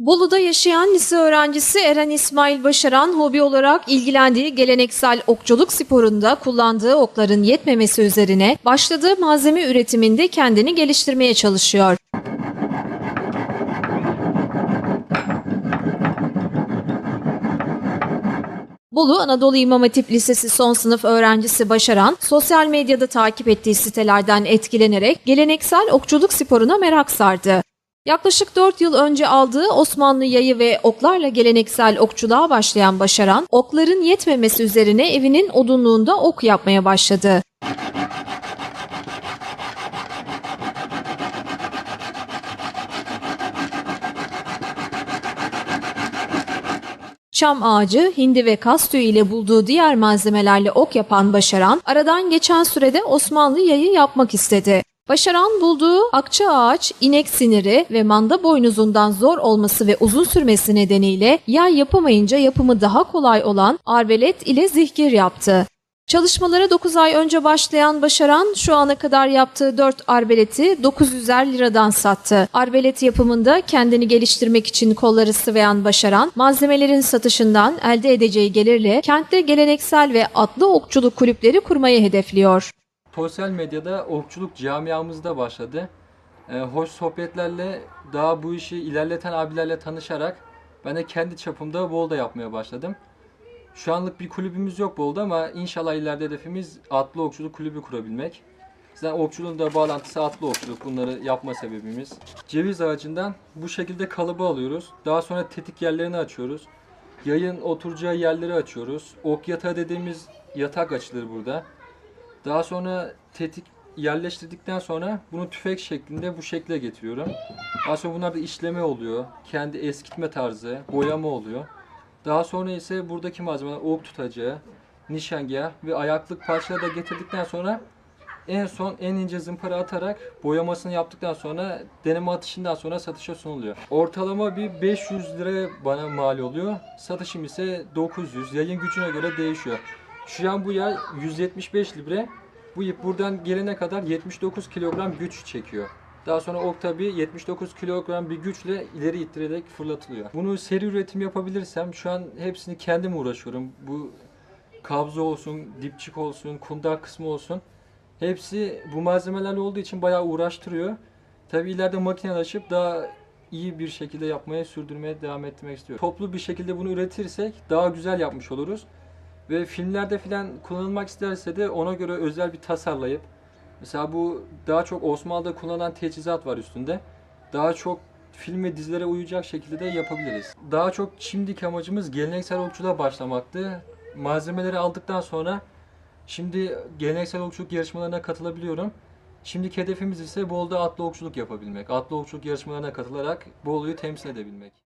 Bolu'da yaşayan lise öğrencisi Eren İsmail Başaran hobi olarak ilgilendiği geleneksel okçuluk sporunda kullandığı okların yetmemesi üzerine başladığı malzeme üretiminde kendini geliştirmeye çalışıyor. Bolu Anadolu İmam Hatip Lisesi son sınıf öğrencisi Başaran, sosyal medyada takip ettiği sitelerden etkilenerek geleneksel okçuluk sporuna merak sardı. Yaklaşık 4 yıl önce aldığı Osmanlı yayı ve oklarla geleneksel okçuluğa başlayan Başaran, okların yetmemesi üzerine evinin odunluğunda ok yapmaya başladı. Çam ağacı, hindi ve kas tüyü ile bulduğu diğer malzemelerle ok yapan Başaran, aradan geçen sürede Osmanlı yayı yapmak istedi. Başaran bulduğu akça ağaç, inek siniri ve manda boynuzundan zor olması ve uzun sürmesi nedeniyle yay yapamayınca yapımı daha kolay olan arbelet ile zihgir yaptı. Çalışmalara 9 ay önce başlayan Başaran şu ana kadar yaptığı 4 arbeleti 900'er liradan sattı. Arbelet yapımında kendini geliştirmek için kolları sıvayan Başaran, malzemelerin satışından elde edeceği gelirle kentte geleneksel ve atlı okçuluk kulüpleri kurmayı hedefliyor. Sosyal medyada okçuluk camiamızda başladı. Ee, hoş sohbetlerle daha bu işi ilerleten abilerle tanışarak ben de kendi çapımda Bolda yapmaya başladım. Şu anlık bir kulübümüz yok Bolda ama inşallah ileride hedefimiz atlı okçuluk kulübü kurabilmek. Zaten okçuluğun da bağlantısı atlı okçuluk. Bunları yapma sebebimiz. Ceviz ağacından bu şekilde kalıbı alıyoruz. Daha sonra tetik yerlerini açıyoruz. Yayın oturacağı yerleri açıyoruz. Ok yatağı dediğimiz yatak açılır burada. Daha sonra tetik yerleştirdikten sonra bunu tüfek şeklinde bu şekle getiriyorum. Daha sonra bunlarda işleme oluyor. Kendi eskitme tarzı, boyama oluyor. Daha sonra ise buradaki malzemeler ok tutacağı, nişangah ve ayaklık parçaları da getirdikten sonra en son en ince zımpara atarak boyamasını yaptıktan sonra deneme atışından sonra satışa sunuluyor. Ortalama bir 500 lira bana mal oluyor. Satışım ise 900. Yayın gücüne göre değişiyor. Şu an bu yay 175 libre. Bu ip buradan gelene kadar 79 kilogram güç çekiyor. Daha sonra ok tabi 79 kilogram bir güçle ileri ittirerek fırlatılıyor. Bunu seri üretim yapabilirsem şu an hepsini kendim uğraşıyorum. Bu kabzo olsun, dipçik olsun, kundak kısmı olsun. Hepsi bu malzemelerle olduğu için bayağı uğraştırıyor. Tabi ileride makinelaşıp daha iyi bir şekilde yapmaya, sürdürmeye devam etmek istiyorum. Toplu bir şekilde bunu üretirsek daha güzel yapmış oluruz. Ve filmlerde filan kullanılmak isterse de ona göre özel bir tasarlayıp mesela bu daha çok Osmanlı'da kullanılan teçhizat var üstünde. Daha çok film ve dizilere uyacak şekilde de yapabiliriz. Daha çok şimdiki amacımız geleneksel okçuluğa başlamaktı. Malzemeleri aldıktan sonra şimdi geleneksel okçuluk yarışmalarına katılabiliyorum. Şimdiki hedefimiz ise Bolu'da atlı okçuluk yapabilmek. Atlı okçuluk yarışmalarına katılarak Bolu'yu temsil edebilmek.